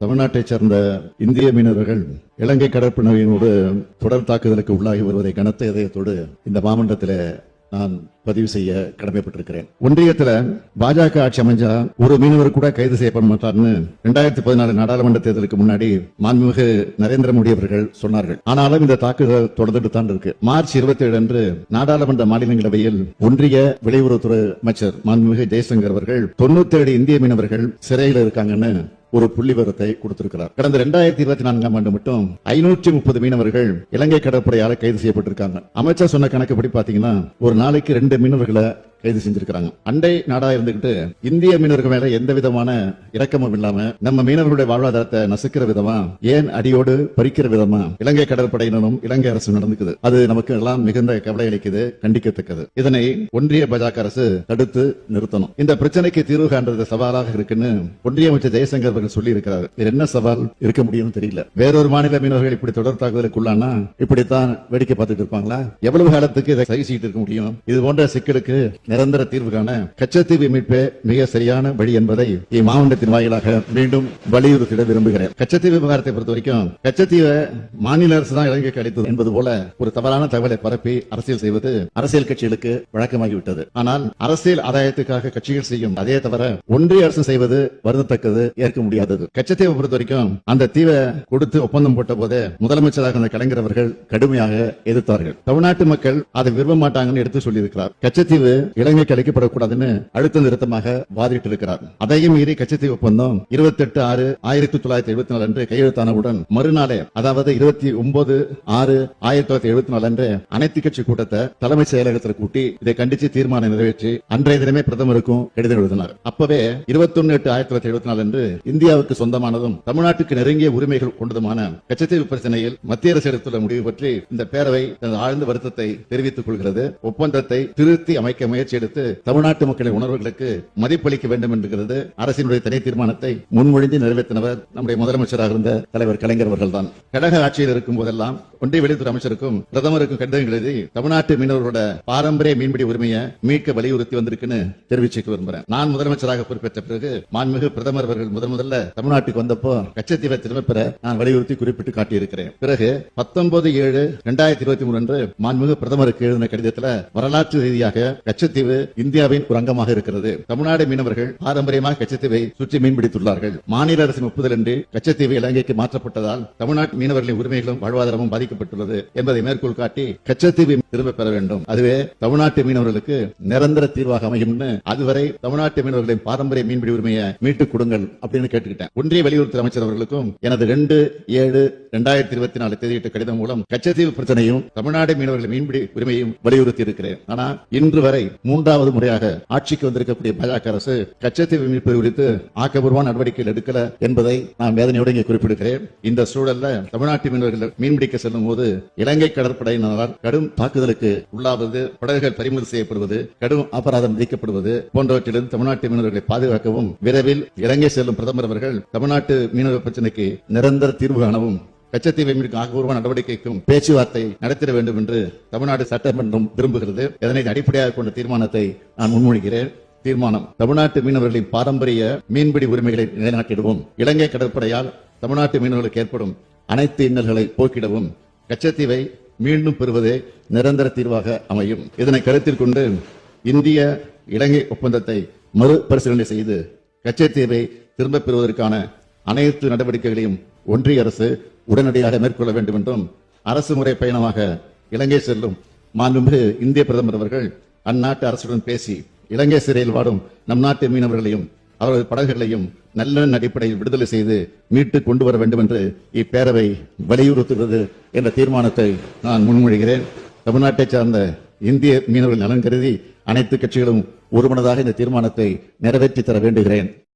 தமிழ்நாட்டைச் சேர்ந்த இந்திய மீனவர்கள் இலங்கை கடற்படையினோடு தொடர் தாக்குதலுக்கு உள்ளாகி வருவதை கனத்த இதயத்தோடு இந்த மாமன்றத்தில் நான் பதிவு செய்ய கடமைப்பட்டிருக்கிறேன். ஒன்றியத்தில் பாஜக ஆட்சி அமைஞ்சா ஒரு மீனவர் கூட கைது செய்யப்பட மாட்டார்னு ரெண்டாயிரத்தி பதினாலு நாடாளுமன்ற தேர்தலுக்கு முன்னாடி மாண்புமிகு நரேந்திர மோடி அவர்கள் சொன்னார்கள். ஆனாலும் இந்த தாக்குதல் தொடர்ந்துட்டு தான் இருக்கு. மார்ச் இருபத்தி ஏழு அன்று நாடாளுமன்ற மாநிலங்களவையில் ஒன்றிய வெளியுறவுத்துறை அமைச்சர் மாண்புமிகு ஜெய்சங்கர் அவர்கள் தொண்ணூத்தி ஏழு இந்திய மீனவர்கள் சிறையில் இருக்காங்கன்னு ஒரு புள்ளி விவரத்தை கொடுத்திருக்கிறார். கடந்த ரெண்டாயிரத்தி இருபத்தி நான்காம் ஆண்டு மட்டும் ஐநூற்றி முப்பது மீனவர்கள் இலங்கை கடற்படையால் கைது செய்யப்பட்டிருக்காங்க. அமைச்சர் சொன்ன கணக்குப்படி பாத்தீங்கன்னா ஒரு நாளைக்கு ரெண்டு மீனவர்களை கைது செஞ்சிருக்கிறாங்க. அண்டை நாடா இருந்துகிட்டு இந்திய மீனவர்கள் மேல எந்த விதமான இரக்கமும் இல்லாம நம்ம மீனவர்களுடைய வாழ்வாதாரத்தை நசுக்கிற விதமா ஏன் அடியோடு பறிக்கிற விதமா இலங்கை கடற்படையினரும் இலங்கை அரசு நடந்துக்குது. அது நமக்கு எல்லாம் மிகுந்த கவலை அளிக்குது கண்டிக்கத்தக்கது. இதனை ஒன்றிய பாஜக அரசு தடுத்து நிறுத்தணும். இந்த பிரச்சனைக்கு தீர்வு காண்றது சவாலாக இருக்குன்னு ஒன்றிய அமைச்சர் ஜெயசங்கர் அவர்கள் சொல்லி இருக்கிறார் இது என்ன சவால் இருக்க முடியும்னு தெரியல. வேறொரு மாநில மீனவர்கள் இப்படி தொடர் தாக்குதலுக்குள்ளானா இப்படித்தான் வேடிக்கை பார்த்துட்டு இருப்பாங்களா? எவ்வளவு காலத்துக்கு இதை சகிச்சுட்டு இருக்க முடியும்? இது போன்ற சிக்கலுக்கு நிரந்தர தீர்வு காண கச்சத்தீவு மீட்பே மிக சரியான வழி என்பதை இம்மாவட்டத்தின் வாயிலாக மீண்டும் வலியுறுத்திட விரும்புகிறேன். கச்சத்தீவு விவகாரத்தை பொறுத்த வரைக்கும் கச்சத்தீவை மாநில அரசு தான் இலங்கைக்கு அளித்தது என்பது போல ஒரு தவறான தகவலை பரப்பி அரசியல் செய்வது அரசியல் கட்சிகளுக்கு வழக்கமாகிவிட்டது. ஆனால் அரசியல் ஆதாயத்துக்காக கட்சிகள் செய்யும் அதே தவிர ஒன்றிய அரசு செய்வது வருந்தத்தக்கது ஏற்க முடியாதது. கச்சத்தீவை பொறுத்த வரைக்கும் அந்த தீவை கொடுத்து ஒப்பந்தம் போட்ட போது முதலமைச்சராக இருந்த கலைஞர் அவர்கள் கடுமையாக எதிர்த்தார்கள். தமிழ்நாட்டு மக்கள் அதை விரும்ப மாட்டாங்கன்னு எடுத்து சொல்லியிருக்கிறார். கச்சத்தீவு இலங்கைக்கு அளிக்கப்படக்கூடாதுன்னு அழுத்த நிறுத்தமாக வாதிட்டு இருக்கிறார் அதையும் மீறி கச்சத்தீவு ஒப்பந்தம் இருபத்தி எட்டு ஆறு ஆயிரத்தி தொள்ளாயிரத்தி எழுபத்தி நாலு அன்று கையெழுத்தானவுடன் மறுநாளே அதாவது இருபத்தி ஒன்பது ஆறு ஆயிரத்தி தொள்ளாயிரத்தி எழுபத்தி நாலு அன்று அனைத்து கட்சி கூட்டத்தை தலைமைச் செயலகத்தில் கூட்டி இதை கண்டித்து தீர்மானம் நிறைவேற்றி அன்றைய தினமே பிரதமருக்கும் கடிதம் எழுதினார். அப்பவே இருபத்தொன்னு எட்டு ஆயிரத்தி தொள்ளாயிரத்தி எழுபத்தி நாலு அன்று இந்தியாவுக்கு சொந்தமானதும் தமிழ்நாட்டுக்கு நெருங்கிய உரிமைகள் கொண்டதுமான கச்சத்தீவு பிரச்சனையில் மத்திய அரசு எடுத்துள்ள முடிவு பற்றி இந்த பேரவை தனது ஆழ்ந்த வருத்தத்தை தெரிவித்துக் கொள்கிறது. ஒப்பந்தத்தை திருத்தி அமைக்க முயற்சி முயற்சி எடுத்து தமிழ்நாட்டு மக்களின் உணர்வுகளுக்கு மதிப்பளிக்க வேண்டும் என்கிறது அரசினுடைய தனி தீர்மானத்தை முன்மொழிந்து நிறைவேற்றினவர் நம்முடைய முதலமைச்சராக இருந்த தலைவர் கலைஞர் அவர்கள்தான். கழக ஆட்சியில் இருக்கும் போதெல்லாம் ஒன்றிய வெளியுறவு அமைச்சருக்கும் பிரதமருக்கும் கடிதம் எழுதி தமிழ்நாட்டு மீனவர்களோட பாரம்பரிய மீன்பிடி உரிமையை மீட்க வலியுறுத்தி வந்திருக்குன்னு தெரிவிச்சுக்க விரும்புகிறேன் நான் முதலமைச்சராக பொறுப்பேற்ற பிறகு மாண்புமிகு பிரதமர் அவர்கள் முதன் முதல்ல தமிழ்நாட்டுக்கு வந்தப்போ கச்சத்தீவை திரும்ப பெற நான் வலியுறுத்தி குறிப்பிட்டு காட்டியிருக்கிறேன். பிறகு பத்தொன்பது ஏழு இரண்டாயிரத்தி இருபத்தி மூன்று அன்று மாண்புமிகு பிரதமருக்கு எழுதின கடிதத்தில் வரலாற்று ரீதியாக கச்சத்தீவு கச்சத்தீவு இந்தியாவின் ஒரு அங்கமாக இருக்கிறது. தமிழ்நாடு மீனவர்கள் பாரம்பரியமாக கச்சத்தீவை சுற்றி மீன்பிடித்துள்ளார்கள் மாநில அரசின் ஒப்புதல் என்று கச்சத்தீவு இலங்கைக்கு மாற்றப்பட்டதால் தமிழ்நாட்டு மீனவர்களின் உரிமைகளும் வாழ்வாதாரமும் பாதிக்கப்பட்டுள்ளது என்பதை மேற்கோள் காட்டி கச்சத்தீவை திரும்ப பெற வேண்டும். அதுவே தமிழ்நாட்டு மீனவர்களுக்கு நிரந்தர தீர்வாக அமையும்னு அதுவரை தமிழ்நாட்டு மீனவர்களின் பாரம்பரிய மீன்பிடி உரிமையை மீட்டுக் கொடுங்கள் அப்படின்னு கேட்டுக்கிட்டேன். ஒன்றிய வெளியுறவுத்துறை அமைச்சர் அவர்களுக்கும் எனது ரெண்டு ஏழு இரண்டாயிரத்தி இருபத்தி நாலு தேதியிட்ட கடிதம் மூலம் கச்சத்தீவு பிரச்சனையும் தமிழ்நாடு மீனவர்களின் மீன்பிடி உரிமையும் வலியுறுத்தி இருக்கிறேன் ஆனால் இன்று வரை மூன்றாவது முறையாக ஆட்சிக்கு வந்திருக்கக்கூடிய பாஜக அரசு கச்சத்தீவு மீட்பு குறித்து ஆக்கப்பூர்வமான நடவடிக்கைகள் எடுக்கல என்பதை நான் வேதனையோடு இங்கே குறிப்பிடுகிறேன். இந்த சூழல்ல தமிழ்நாட்டு மீனவர்கள் மீன்பிடிக்க செல்லும் போது இலங்கை கடற்படையினரால் கடும் தாக்குதலுக்கு உள்ளாவது படகுகள் பறிமுதல் செய்யப்படுவது கடும் அபராதம் விதிக்கப்படுவது போன்றவற்றிலிருந்து தமிழ்நாட்டு மீனவர்களை பாதுகாக்கவும் விரைவில் இலங்கை செல்லும் பிரதமர் அவர்கள் தமிழ்நாட்டு மீனவர் பிரச்சனைக்கு நிரந்தர தீர்வு காணவும் கச்சத்தீவை மீட்க ஆக்கப்பூர்வ நடவடிக்கைக்கும் பேச்சுவார்த்தை நடத்திட வேண்டும் என்று தமிழ்நாடு சட்டமன்றம் விரும்புகிறது. இதனை அடிப்படையாக கொண்ட தீர்மானத்தை நான் முன்மொழிகிறேன். தீர்மானம் தமிழ்நாட்டு மீனவர்களின் பாரம்பரிய மீன்பிடி உரிமைகளை நிலைநாட்டிடுவோம் இலங்கை கடற்படையால் தமிழ்நாட்டு மீனவர்களுக்கு ஏற்படும் அனைத்து இன்னல்களை போக்கிடவும் கச்சத்தீவை மீண்டும் பெறுவதே நிரந்தர தீர்வாக அமையும். இதனை கருத்தில் கொண்டு இந்திய இலங்கை ஒப்பந்தத்தை மறுபரிசீலனை செய்து கச்சத்தீவை திரும்பப் பெறுவதற்கான அனைத்து நடவடிக்கைகளையும் ஒன்றிய அரசு உடனடியாக மேற்கொள்ள வேண்டும் என்றும் அரசு முறை பயணமாக இலங்கை செல்லும் மாண்புமிகு இந்திய பிரதமர் அவர்கள் அந்நாட்டு அரசுடன் பேசி இலங்கை சிறையில் வாடும் நம் நாட்டு மீனவர்களையும் அவரது படகுகளையும் நல்லெண்ண அடிப்படையில் விடுதலை செய்து மீட்டு கொண்டு வர வேண்டும் என்று இப்பேரவை வலியுறுத்துகிறது என்ற தீர்மானத்தை நான் முன்மொழிகிறேன். தமிழ்நாட்டை சார்ந்த இந்திய மீனவர்கள் நலன் கருதி அனைத்து கட்சிகளும் ஒருமனதாக இந்த தீர்மானத்தை நிறைவேற்றி தர வேண்டுகிறேன்.